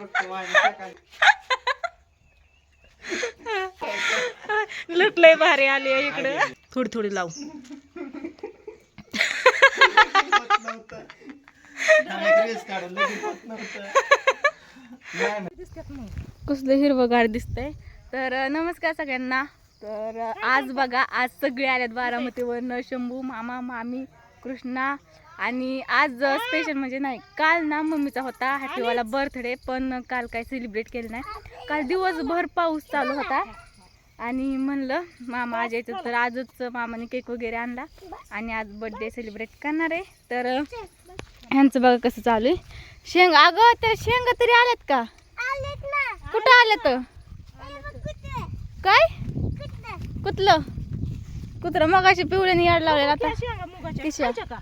फक्त भारी आली इकडे. थोडी थोडी लावू. कसलं हिरवगार दिसतंय. तर नमस्कार सगळ्यांना. तर आज बघा आज सगळे आल्यात बारामतीवरनं. शंभू मामा मामी कृष्णा आणि आज स्पेशल म्हणजे नाही काल ना मम्मीचा होता हॅपीवाला बर्थडे पण काल काय सेलिब्रेट केलं नाही. काल दिवसभर पाऊस चालू होता. आणि म्हणलं मामा आज यायचं तर आजच मामाने केक वगैरे आणला. आणि आज बर्थडे सेलिब्रेट करणार आहे. तर ह्यांचं बघा कसं चालू आहे. शेंग अगं त्या शेंगा तरी आल्यात का? कुठं आल्यात? काय? कुठलं? कुत्र मगाशी पिवळ्याने याड लावलेला आता.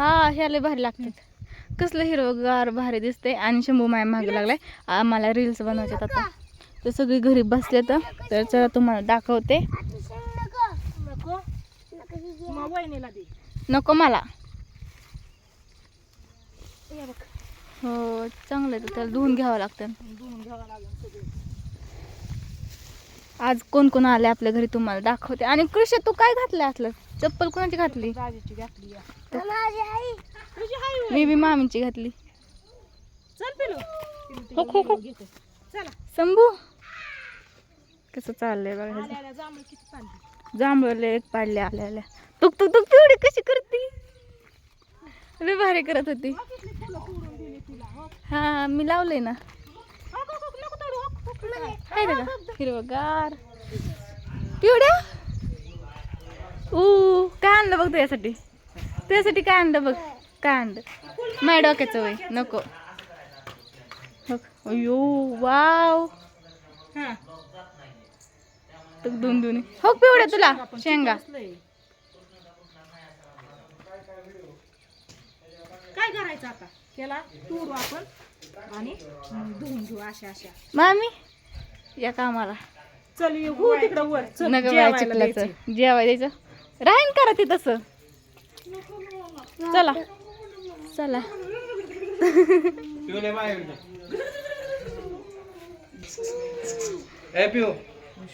हा ह्याला भारी लागतात. कसलं हिरवगार भारी दिसते आणि शंभू माया मागे लागलाय. आम्हाला रील्स बनवायच्यात आता. तर सगळी घरी बसले तर चला तुम्हाला दाखवते. नको. मला. हो चांगलं आहे तर त्याला धुवून घ्यावं लागतं. आज कोण कोण आले आपल्या घरी तुम्हाला दाखवते. आणि कृष्ण तू काय घातलं असलं? चप्पल कोणाची घातली? मी बी मामीची घातली. हो, हो, हो. शंभू कसं चाललंय बघा जांभळले एक पाडले आल्या आल्या. तुक तुक तुक पिवडी कशी करते? लय भारी करत होती. हा मी लावलंय ना. काय दादा हिरवगार. पिवड्या? ऊ काय आणलं बघ तुझ्यासाठी तुझ्यासाठी काय आणलं बघ काय आणलं माझ्या डोक्याचं वय नको. बघ. अयो वाव. दोन दोन. हो पिवड्या तुला शेंगा. काय करायचं आता? त्याला तोडू आपण आणि धुवून घेऊ अशा अशा. मामी या कामाला. चल ये, हो तिकडं वर. नका जेवायला चिखलाचं. जेवाय द्यायचं राहीन करा ते तसं. चला. चला.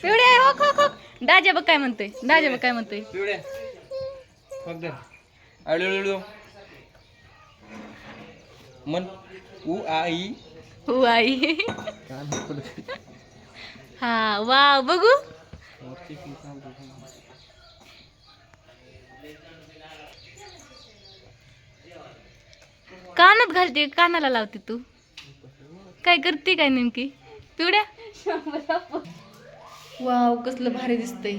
पिवड्या हो खो खो. दाजा बघ काय म्हणतोय. दाजा बघ काय म्हणतोय. अळू मन. उ आई हो आई हा वा बघू. कानात घालते कानाला लावते तू. काय करते काय नेमकी? पिवड्या? वाव कसलं भारी दिसतंय.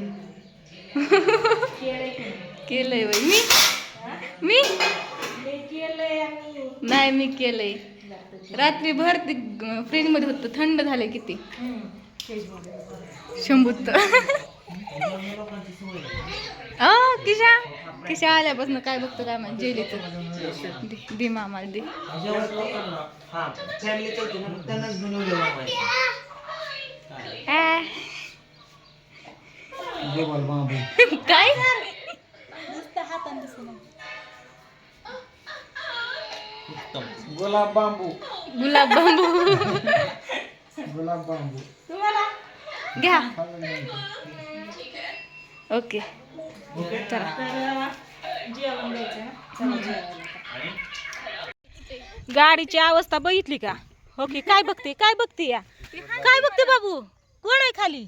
केलंय वय मी? मी? नाही मी केलंय. रात्री भर ते फ्रीजमध्ये होतं थंड झालंय किती? शंभूत. अ किशा? किशा आल्यापासून काय बघतो काय माहिती? जेलीचं. दे मामाला दे. काय? गुलाब बांबू. गुलाब बांबू. गुलाब बांबू. घ्या. ओके. चला. गाडीची अवस्था बघितली का? ओके काय बघते काय बघते या? काय बघते बाबू? कोण आहे खाली?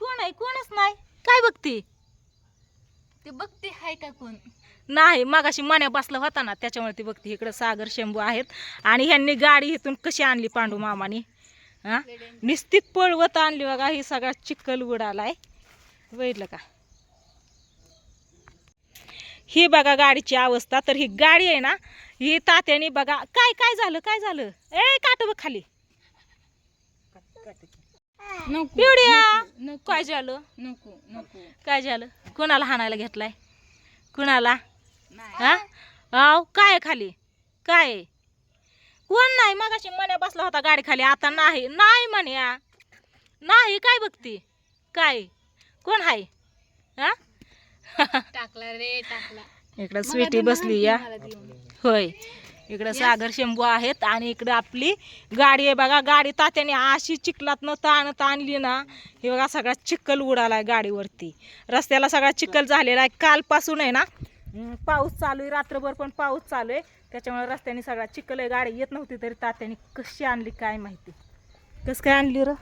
कोण आहे? कोणच नाही. काय बघते? ते बघते हाय का कोण? नाही मागाशी मन्या बसला होता ना त्याच्यामुळे ती बघते. इकडं सागर शंभू आहेत. आणि ह्यांनी गाडी इथून कशी आणली पांडू मामाने? हा? निस्तित पळवत आणली बघा ही सगळा चिखल उडालाय. बघितलं का? ही बघा गाडीची अवस्था तर ही गाडी आहे ना ही तात्याने बघा काय काय झालं काय झालं? ए काट बघ खाली. पिवड्या. काय झालं? नको नको. काय झालं? कोणाला हाणायला घेतलाय? कुणाला? हा? आव काय खाली? काय? कोण नाही? मगाशी मन्या बसला होता गाडी खाली. आता नाही. नाही म्हण्या. नाही काय बघती? काय? कोण आहे हा? टाकला रे टाकला. इकडं स्वीटी बसली या. होय. इकडं सागर शंभू आहेत आणि इकडं आपली गाडी आहे बघा. गाडी तात्याने अशी चिखलातनं ताणत आणली ना हे बघा सगळा चिखल उडालाय गाडीवरती. रस्त्याला सगळा चिखल झालेला आहे. कालपासून आहे ना पाऊस चालू आहे. रात्रभर पण पाऊस चालू आहे. त्याच्यामुळे रस्त्याने सगळा चिखल आहे. गाडी येत नव्हती तरी तात्याने कशी आणली काय माहिती. कसं काय आणली र?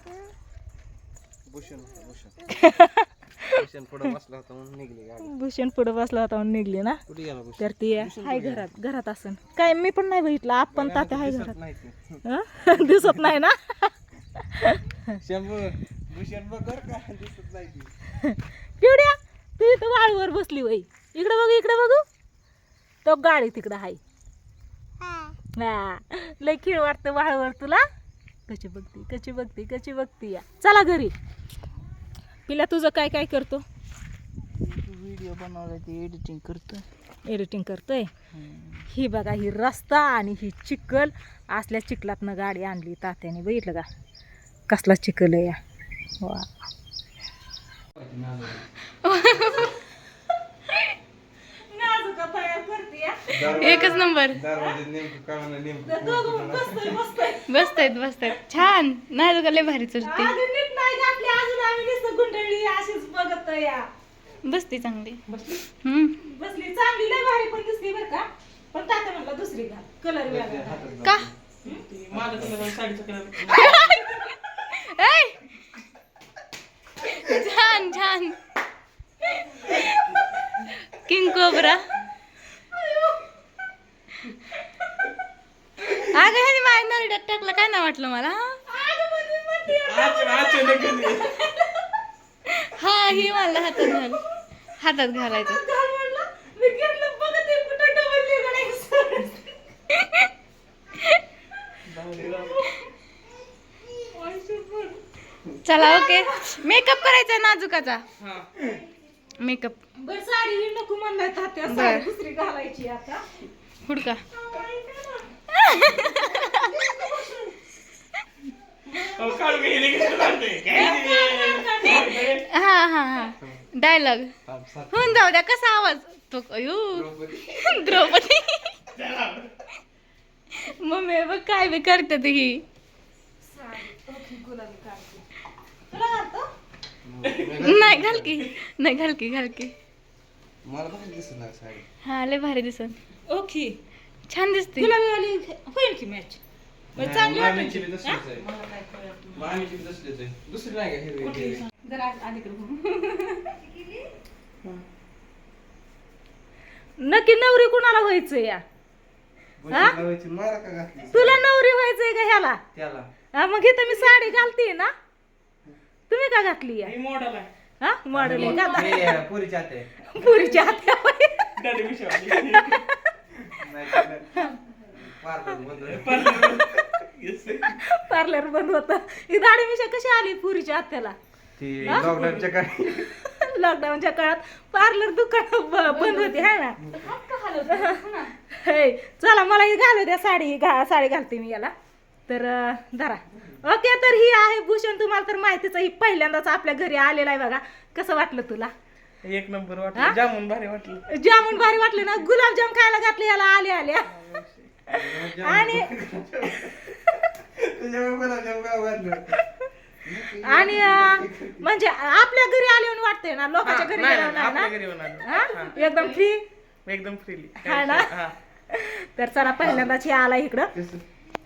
भूषण पुढे बसला होता म्हणून निघली गाडी. भूषण पुढे बसला होता म्हणून निघली ना? कुठे गेला भूषण? तर ती हाय घरात घरात असन. काय मी पण नाही बघितलं. आपण तात्या हाय घरात. नाही ते. हं? दिसत नाही ना? शंभू भूषण बघ बरं का दिसत नाही ती. पिवड्या तू इथं वाळूवर बसली वय इकडे बघू इकडे बघू. तो गाडी तिकडं हाय. हा. लय खीळ वाटतं वाळूवर तुला. कशी बघती कशी बघती कशी बघती या. चला घरी. पिल्या तुझं काय काय करतो? व्हिडिओ बनवला ते एडिटिंग करतो एडिटिंग करतोय? ही बघा ही रस्ता आणि ही चिखल. असल्या चिखलातनं गाडी आणली तात्याने. बघितलं का? कसला चिखल आहे या. वा. एकच नंबर. बसतायत बसतायत छान. नाही लय भारी चलते बघत या. बसते चांगली. हम्म. बसली. चांगली लय भारी पण दिसली बरं का. पण तात्या म्हणला दुसरी घाल. कलर वेगळा का? ऐ! छान छान. किंग कोबरा अगं ह्याने माझ्या नरड्यात टाकलं. काय ना वाटलं मला? हा ही मला हातात घाल. हातात घालायचं. चला ओके. मेकअप करायचा नाजुकाचा? मेकअप बर साडी ही नको तात्या बर. दुसरी घालायची आता. हुडका. हा हा हा. डायलॉग होऊन जाऊ द्या कसा आवाज? तो अयो द्रौपदी. मम्मी बघ काय बी करते ती ही. नाही घाल की. नाही घाल की घाल की. मला नाही साडी. हा लय भारी दिसत. ओके. छान दिसते. गुलाबी वाली होईल की मॅच चांगली मामीची तसलीच आहे. मामीची बी तसलीच आहे. दुसरी नाही का हिरवी हिरवी जरा नक्की नवरी कुणाला व्हायचंय या? मारा का घातली? तुला नवरी व्हायचंय का ह्याला? त्याला. हा मग इथं मी साडी घालते ना? तुम्ही का घातली या? हा मॉडेल आहे का हे, अं, पोरीची आते पुरीच्या नाही बंद पार्लर बंद होत. ही दाढी मिशा कशी आली पुरीच्या हात्याला ती लॉकडाऊनच्या काळी. लॉकडाऊनच्या काळात पार्लर दुकान ब- बंद होती है ना? हे, चला मला ही घालू द्या साडी. ही घा साडी घालते मी याला. तर अं, धरा. ओके तर ही आहे भूषण. तुम्हाला तर माहितीच आहे ही पहिल्यांदाच आपल्या घरी आलेला आहे बघा. कसं वाटलं तुला? एक नंबर हा? वाटलं जामून भारी वाटलं. जामून भारी वाटले ना? गुलाबजाम खायला घातले याला आले आल्या आणि मला वाटलं आणि अं, म्हणजे आपल्या घरी आले म्हणून वाटतंय ना लोकांच्या घरी नाही, नाही, आपल्या हा? एकदम फ्री एकदम फ्रीली हा ना? तर चला पहिल्यांदाच हे आला इकडं.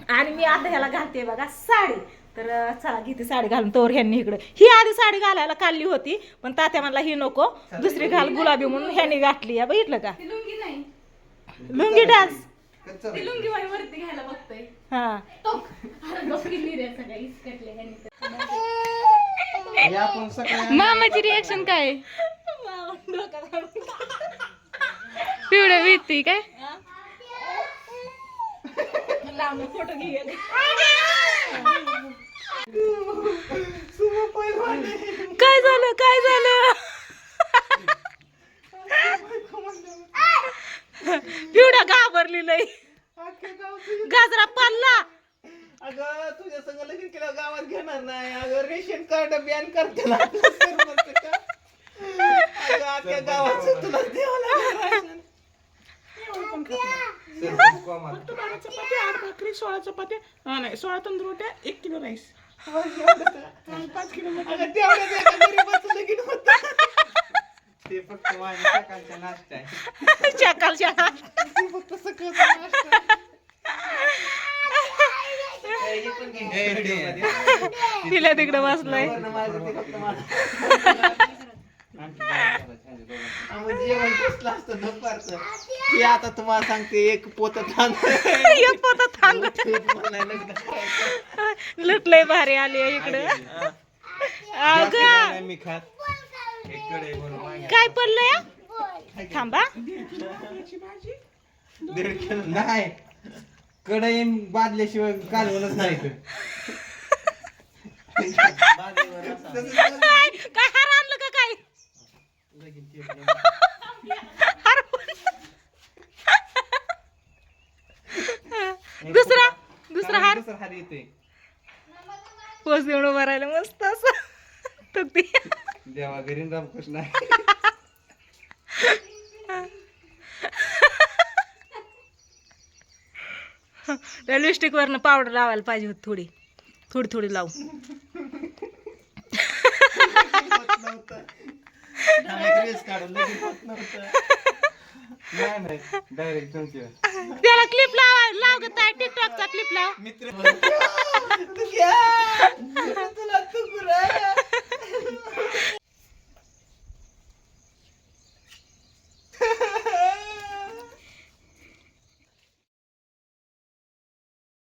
आणि मी आता ह्याला घालते बघा साडी. तर अं, चला घेते साडी घालून तोर ह्यांनी इकडं. ही आधी साडी घालायला काढली होती पण तात्या म्हणला ही नको. दुसरी घाल गुलाबी म्हणून ह्यांनी घातली या बघितलं का? लुंगी नाही. लुंगी डान्स. ती लुंगी वाली वरती घ्यायला बघतोय. हा. तो अरे गप्पी सगळ्या इसकटले ह्यानी तर. हे आपण सकाळी मामाची रिएक्शन काय? पिवळं भीती काय? फोटो काय झालं? काय झालं? घाबरली लई गाजरा पडला. अगं तुझ्या संग लगीन केलं गावात घेणार नाही. अगं रेशन कार्ड बॅन करते ना? अगं अख्ख्या गावाचं तुला द्यावं लागणार राशन. सर कोमात फक्त बारा चपात्या आठ भाकरी सोळा चपात्या. हा नाही सोळा तंदूर रोट्या एक किलो राईस. पाच किलो मटण. ते फक्त माझ्या सकाळचा नाश्ता आहे चकालच्या हे पण घे. व्हिडिओमध्ये. तिला तिकडे बसलाय वरनं माझं ते फक्त माझं. आणखी काय करायचं? आम्ही जेवण कसलं असतं दुपारचं ते आता तुम्हाला सांगते एक पोत तांदूळ एक पोत थांब म्हणायला लागलं. लुटलंय भारी आली इकडे नाही मी खात काय पडलंय थांबा. दीड किलो नाही. कढई बादल्याशिवाय कालवणच नाही. काय? काय हार आणलं का काय? दुसरा? दुसरा हार? हार येतोय. पोच येऊन भरायला मस्त असं. तुकती देवा घरी रामकृष्ण आहे. त्या लिपस्टिक वरनं पावडर लावायला पाहिजे होती थोडी. थोडी थोडी लावू. डायरेक्ट त्याला क्लिप लाव लाव ग ताई टिकटॉकचा क्लिप लाव. मित्र.